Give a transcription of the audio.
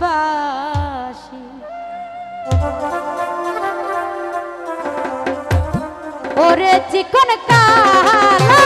ভালোবাসি। ওরে চিকন কালা